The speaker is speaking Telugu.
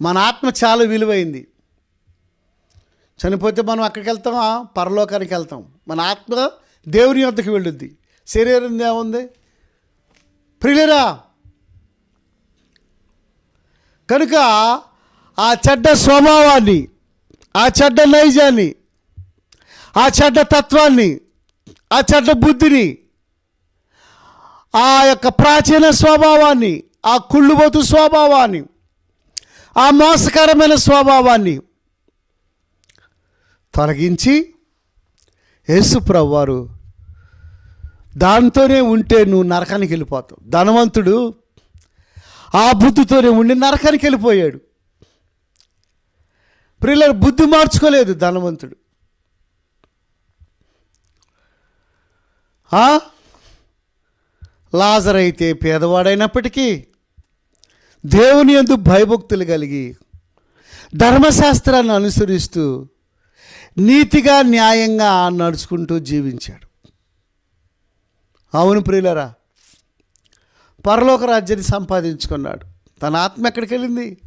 మన ఆత్మ చాలా విలువైంది. చనిపోతే మనం అక్కడికి వెళ్తామా పరలోకానికి వెళ్తాం. మన ఆత్మ దేవుని వద్దకు వెళ్ళుద్ది. శరీరం ఏముంది? ప్రియులరా కనుక ఆ చెడ్డ స్వభావాన్ని ఆ చెడ్డ నైజాన్ని ఆ చెడ్డ తత్వాన్ని ఆ చెడ్డ బుద్ధిని ఆ యొక్క ప్రాచీన స్వభావాన్ని ఆ కుళ్ళుబోతు స్వభావాన్ని ఆ మోసకరమైన స్వభావాన్ని తొలగించి యేసుప్రభు వారు దాంతోనే ఉంటే నువ్వు నరకానికి వెళ్ళిపోతావు. ధనవంతుడు ఆ బుద్ధితోనే ఉండి నరకానికి వెళ్ళిపోయాడు. ప్రియుల బుద్ధి మార్చుకోలేదు ధనవంతుడు. లాజర్ అయితే పేదవాడైనప్పటికీ దేవుని యందు భయభక్తులు కలిగి ధర్మశాస్త్రాన్ని అనుసరిస్తూ నీతిగా న్యాయంగా నడుచుకుంటూ జీవించాడు. అవును ప్రియులరా పరలోక రాజ్యాన్ని సంపాదించుకున్నాడు. తన ఆత్మ ఎక్కడికి వెళ్ళింది